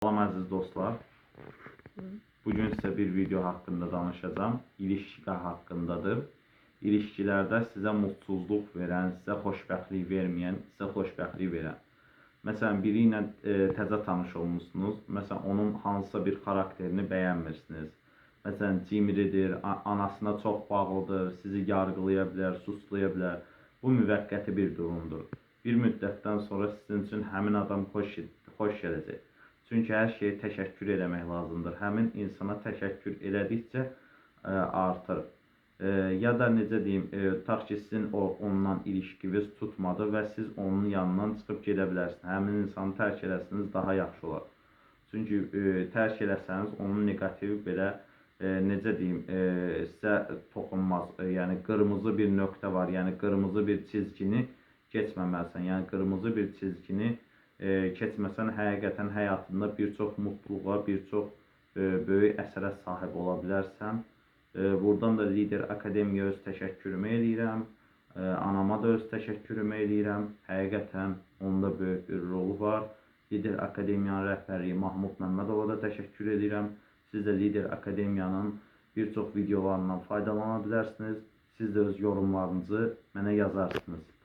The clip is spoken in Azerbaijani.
Salam əziz dostlar. Bugün sizə bir video haqqında danışacağım. İlişki haqqındadır. İlişkilərdə sizə mutsuzluq verən, sizə xoşbəxtlik verməyən, sizə xoşbəxtlik verən. Məsələn, biri ilə e, təzə tanış olmusunuz. Məsələn, onun hansısa bir xarakterini bəyənmirsiniz. Məsələn, cimridir, anasına çox bağlıdır, sizi yargılaya bilər, suslaya bilər. Bu müvəqqəti bir durumdur. Bir müddətdən sonra sizin üçün həmin adam xoş xoş gələcək. Çünki hər şeyə təşəkkür eləmək lazımdır. Həmin insana təşəkkür elədikcə ə, artır. E, ya da necə deyim, e, tutaq ki, sizin o onunla ilişkiniz tutmadı və siz onun yanından çıxıb gedə bilərsiniz. Həmin insanı tərk eləsiniz daha yaxşı olar. Çünki e, tərk eləsəniz onun neqativi belə e, necə deyim, e, sizə toxunmaz. E, yəni qırmızı bir nöqtə var, yəni qırmızı bir çizgini keçməməlisən. Yəni qırmızı bir çizgini e, keçməsən həqiqətən həyatında bir çox mutluluğa, bir çox e, böyük əsərə sahib ola bilərsən. E, buradan da Lider Akademiyaya öz təşəkkürümü eləyirəm. E, anama da öz təşəkkürümü eləyirəm. Həqiqətən onda böyük bir rolu var. Lider Akademiyanın rəhbəri Mahmud Məmmədova da təşəkkür edirəm. Siz də Lider Akademiyanın bir çox videolarından faydalana bilərsiniz. Siz də öz yorumlarınızı mənə yazarsınız.